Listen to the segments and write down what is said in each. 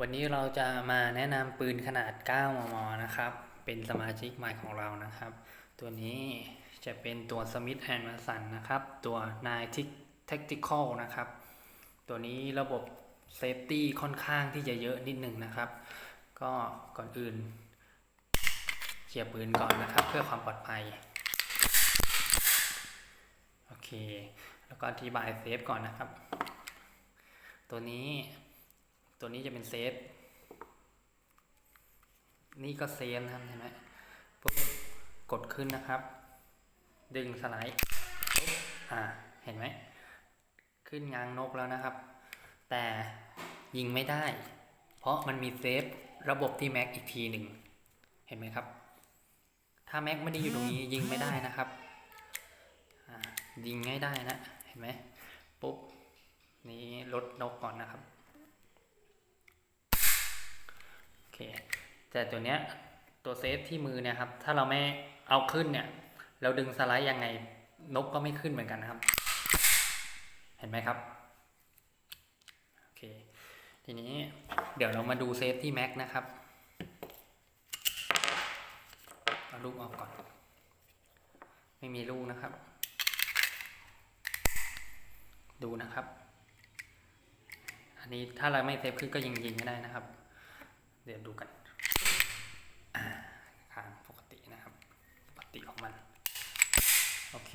วันนี้เราจะมาแนะนำปืนขนาด 9 มม นะครับ เป็นสมาชิกใหม่ของเรานะครับ ตัวนี้จะเป็นตัว Smith Wesson นะครับ ตัว9 Tactical นะครับ ตัวนี้ระบบเซฟตี้ค่อนข้างที่จะเยอะนิดหนึ่งนะครับ ก็ก่อนอื่นเคลียร์ปืนก่อนนะครับ เพื่อความปลอดภัย โอเค แล้วก็อธิบายเซฟก่อนนะครับ ตัวนี้ ตัวนี้จะเป็นเซฟ นี่ก็เซฟนะครับเห็นไหมปุ๊บกดขึ้นนะครับ ดึงสไลด์ปุ๊บอ่าเห็นไหม ขึ้นงางนกแล้วนะครับ แต่ยิงไม่ได้ เพราะมันมีเซฟระบบที่แม็กอีกทีหนึ่ง เห็นไหมครับ ถ้าแม็กไม่ได้อยู่ตรงนี้ยิงไม่ได้นะครับอ่ายิงไม่ได้นะ เห็นไหมปุ๊บ นี้ลดนกก่อนนะครับ โอ เค แต่ตัวเนี้ยตัวเซฟที่มือเนี่ยครับ ถ้าเราไม่เอาขึ้นเนี่ย เราดึงสไลด์ยังไงนกก็ไม่ขึ้นเหมือนกันนะครับ เห็นไหมครับ โอเค ทีนี้เดี๋ยวเรามาดูเซฟที่แม็กนะครับ เอาลูกออกก่อน ไม่มีลูกนะครับ ดูนะครับ อันนี้ถ้าเราไม่เซฟขึ้นก็ยิงยิงไม่ได้นะครับ เดี๋ยวดูกันอ่าค้างปกตินะครับ ปกติของมัน โอเค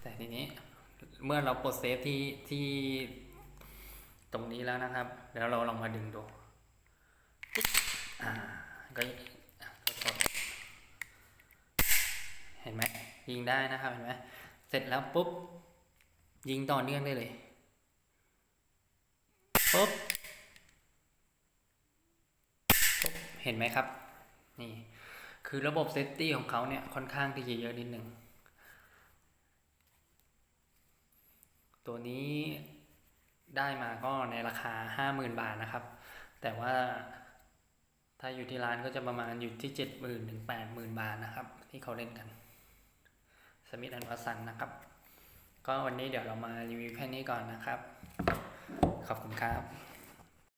แต่ทีนี้เมื่อเราปลดเซฟที่ที่ตรงนี้แล้วนะครับ แล้วเราลองมาดึงดูอ่าก็เห็นไหมยิงได้นะครับเห็นไหมเสร็จแล้วปุ๊บ ยิงต่อเนื่องได้เลยปุ๊บปุ๊บ เห็นไหมครับ นี่ คือระบบเซฟตี้ของเขาเนี่ยค่อนข้างที่จะเยอะนิดนึงตัวนี้ได้มาก็ในราคาห้าหมื่นบาทนะครับ แต่ว่าถ้าอยู่ที่ร้านก็จะประมาณอยู่ที่เจ็ดหมื่นถึงแปดหมื่นบาทนะครับ ที่เขาเล่นกันสมิธแอนด์วัสันนะครับ ก็วันนี้เดี๋ยวเรามารีวิวแค่นี้ก่อนนะครับ ขอบคุณครับ